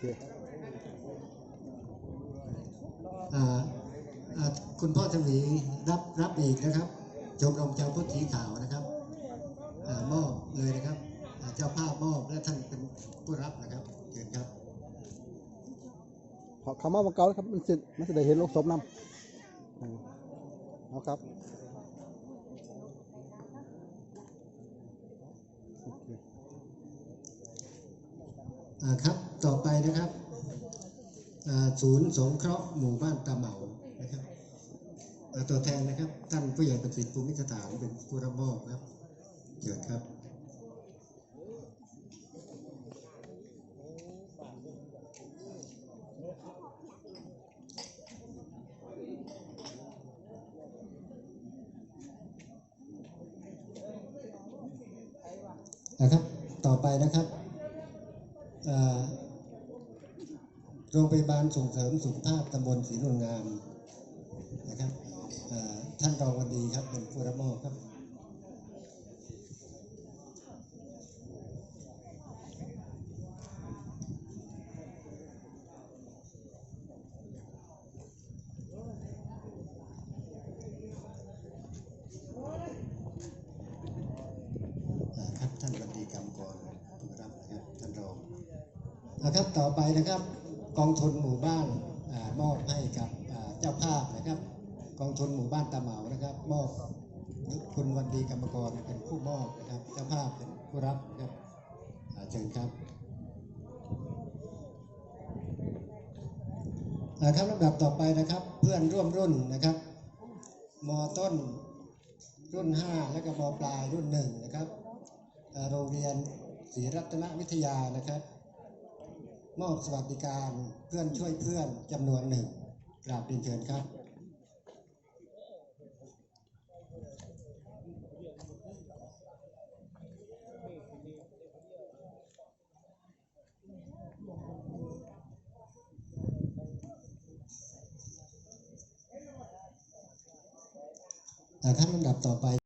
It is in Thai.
คุณพ่อทวีรับรับอีกนะครับชมรมชาพุทธสีขาวนะครับอมอบเลยนะครับเจ้าภาพมอบและท่านเป็นผู้รับนะครับเชิญครับขอคำว่าบังเกาครับมันสิมันจะได้เห็นโลกศพนำเอาครับโอเค อ่า ครับต่อไปนะครับศูนย์สงเคราะห์หมู่บ้านตาเหมานะครับตัวแทนนะครับท่านผู้ใหญ่ประสิทธิ์ภูมิสถานเป็นผู้รับมอบครับเชิญครับนะครับต่อไปนะครับ โรงพยาบาลส่งเสริมสุขภาพตำบลศรีนวลงามนะครับท่านรองวันดีครับเป็นผู้รับมอบครับ อ่าครับท่านวันดีกรรมกรผู้รับ นะครับท่านรองนะครับต่อไปนะครับกองทุนหมู่บ้านอมอบให้กับเจ้าภาพนะครับ กองทุนหมู่บ้านตาเหมานะครับ มอบคุณวันดีกรรมกรเป็นผู้มอบนะครับเจ้าภาพเป็นผู้รับนะครับอ่าเชิญครับอ่าครับลำดับต่อไปนะครับเพื่อนร่วมรุ่นนะครับมต้นรุ่น 5 และก็มปลายรุ่น1นะครับเอ่อโรงเรียน ศรีรัตนวิทยานะครับมอบสวัสดิการเพื่อนช่วยเพื่อนจำนวนหนึ่งกราบเรียนเชิญครับอ่าขั้นลำดับต่อไป